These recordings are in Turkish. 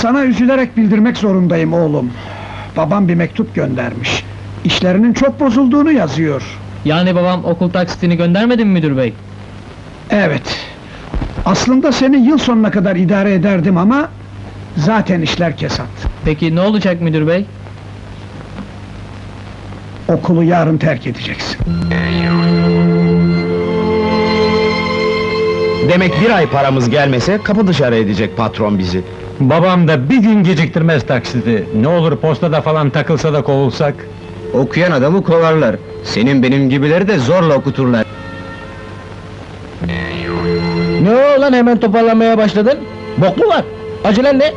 Sana üzülerek bildirmek zorundayım oğlum. Babam bir mektup göndermiş. İşlerinin çok bozulduğunu yazıyor. Yani babam okul taksitini göndermedi mi müdür bey? Evet. Aslında seni yıl sonuna kadar idare ederdim ama... ...zaten işler kesat. Peki ne olacak müdür bey? Okulu yarın terk edeceksin. Demek bir ay paramız gelmese kapı dışarı edecek patron bizi. Babam da bir gün geciktirmez taksidi. Ne olur postada falan takılsa da kovulsak. Okuyan adamı kovarlar. Senin benim gibileri de zorla okuturlar. Ne o lan hemen toparlamaya başladın? Bok mu var? Acelen ne?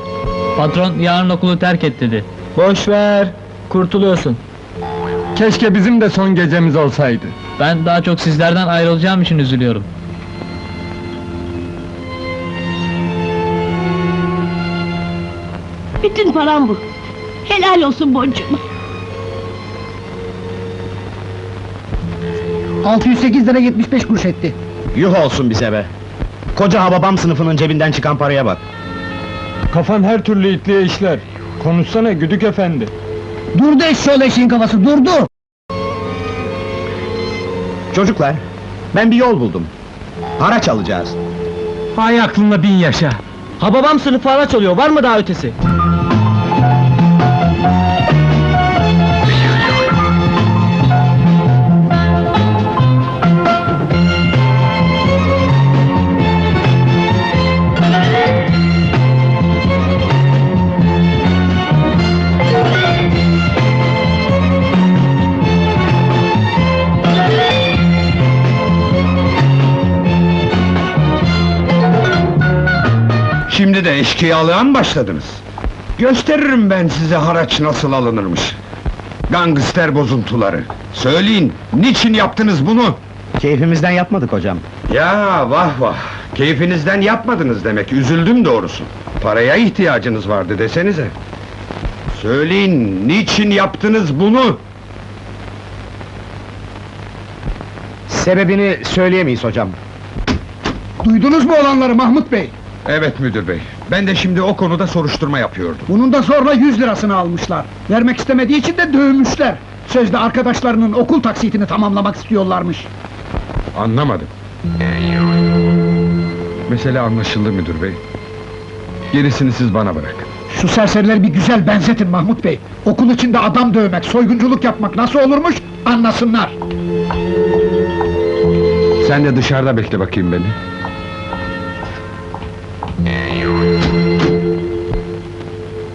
Patron yarın okulu terk et dedi. Boş ver, kurtuluyorsun. Keşke bizim de son gecemiz olsaydı. Ben daha çok sizlerden ayrılacağım için üzülüyorum. Bütün param bu. Helal olsun boncuğum. 608 lira 75 kuruş etti. Yuh olsun bize be. Koca hababam sınıfının cebinden çıkan paraya bak. Kafan her türlü itliğe işler. Konuşsana güdük efendi. Durdu eşşoğlu eşeğin kafası, durdu! Çocuklar, ben bir yol buldum. Haraç alacağız. Hay aklınla bin yaşa. Ha babam sınıfı araç oluyor, var mı daha ötesi? Şimdi de eşkıyalığa mı başladınız? Gösteririm ben size haraç nasıl alınırmış. Gangster bozuntuları. Söyleyin, niçin yaptınız bunu? Keyfimizden yapmadık hocam. Ya vah vah, keyfinizden yapmadınız demek, üzüldüm doğrusu. Paraya ihtiyacınız vardı desenize. Söyleyin, niçin yaptınız bunu? Sebebini söyleyemeyiz hocam. Duydunuz mu olanları Mahmut Bey? Evet müdür bey, ben de şimdi o konuda soruşturma yapıyordum. Bunun da zorla 100 lirasını almışlar. Vermek istemediği için de dövmüşler. Sözde arkadaşlarının okul taksitini tamamlamak istiyorlarmış. Anlamadım. Mesele anlaşıldı müdür bey. Gerisini siz bana bırakın. Şu serserileri bir güzel benzetin Mahmut Bey. Okul içinde adam dövmek, soygunculuk yapmak nasıl olurmuş anlasınlar. Sen de dışarıda bekle bakayım beni.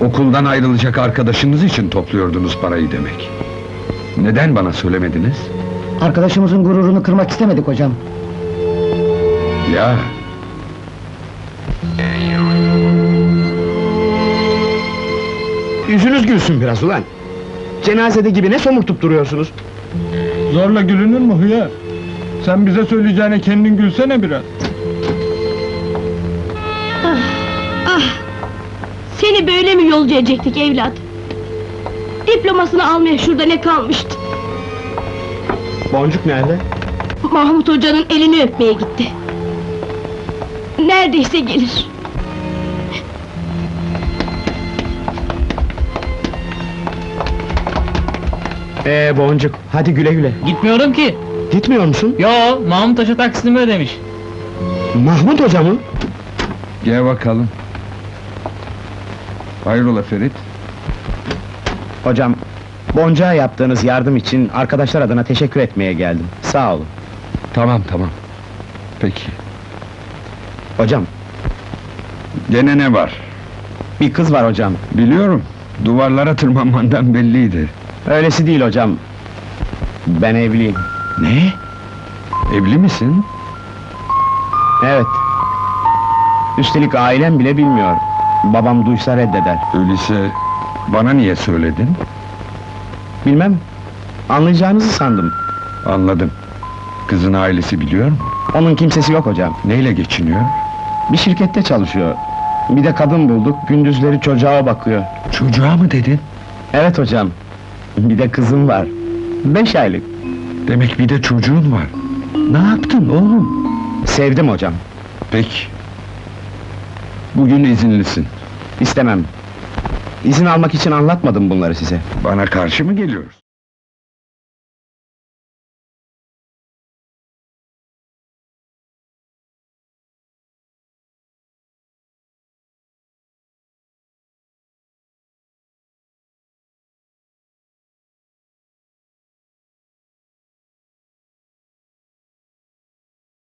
Okuldan ayrılacak arkadaşınız için topluyordunuz parayı demek. Neden bana söylemediniz? Arkadaşımızın gururunu kırmak istemedik hocam. Ya, Yüzünüz gülsün biraz ulan. Cenazede gibi ne somurtup duruyorsunuz? Zorla gülünür mü hıyar? Sen bize söyleyeceğine kendin gülsene biraz. Ah! Seni böyle mi yolcu edecektik evlat? Diplomasını almaya şurada ne kalmıştı? Boncuk nerede? Mahmut hocanın elini öpmeye gitti. Neredeyse gelir. Ee Boncuk, hadi güle güle. Gitmiyorum ki. Gitmiyor musun? Yo, Mahmut Taş'a taksitimi ödemiş. Mahmut hoca mı? gel bakalım. Hayrola Ferit? Hocam, Boncuk'a yaptığınız yardım için arkadaşlar adına teşekkür etmeye geldim. Sağ olun. Tamam tamam. Peki. Hocam, Gene ne var? bir kız var hocam. Biliyorum. Duvarlara tırmanmandan belliydi. Öylesi değil hocam. Ben evliyim. Ne? Evli misin? Evet. Üstelik ailem bile bilmiyor. Babam duysa reddeder. Öyleyse bana niye söyledin? Bilmem. Anlayacağınızı sandım. Anladım. Kızın ailesi biliyor mu? Onun kimsesi yok hocam. Neyle geçiniyor? Bir şirkette çalışıyor. Bir de kadın bulduk, gündüzleri çocuğa bakıyor. Çocuğa mı dedin? Evet hocam. Bir de kızım var. Beş aylık. Demek bir de çocuğun var. Ne yaptın oğlum? Sevdim hocam. Peki. Bugün izinlisin. İstemem. İzin almak için anlatmadım bunları size. Bana karşı mı geliyorsun?